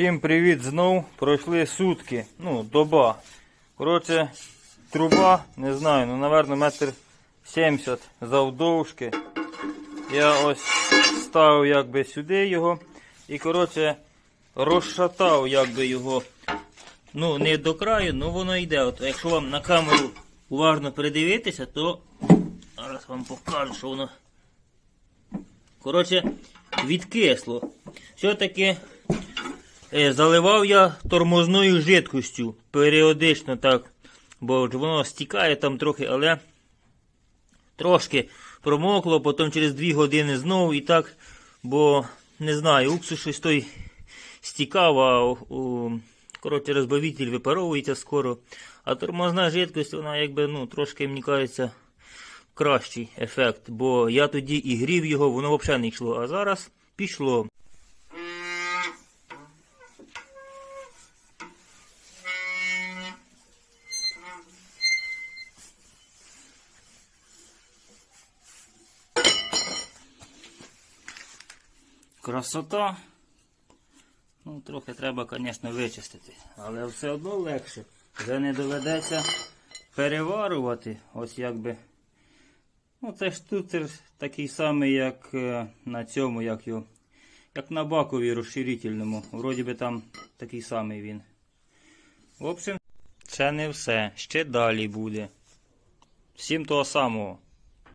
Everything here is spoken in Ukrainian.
Всім привіт знов. Пройшли сутки. Ну, доба. Коротше, труба, не знаю, ну, напевно, метр 70 завдовжки. Я ось ставив якби сюди його. І, коротше, розшатав якби його. Ну, не до краю, ну воно йде. От, якщо вам на камеру уважно передивитися, то зараз вам покажу, що воно. Коротше, відкисло. Все-таки Заливав я тормозною жидкостю періодично так, бо воно стікає там трохи, але трошки промокло, потім через 2 години знову і так, бо не знаю, уксус щось той стікав, а коротше розбавитель випаровується скоро. А тормозна жидкость, вона якби ну, трошки, мені кажеться, кращий ефект, бо я тоді і грів його, воно взагалі не йшло, а зараз пішло. Красота. Ну, трохи треба, звісно, вичистити. Але все одно легше. Вже не доведеться переварувати. Ось якби. Ну, це ж тут це ж такий самий, як е, на цьому, як його. Як на бакові розширительному. Вроді би там такий самий він. В общем, це не все. Ще далі буде. Всім того самого.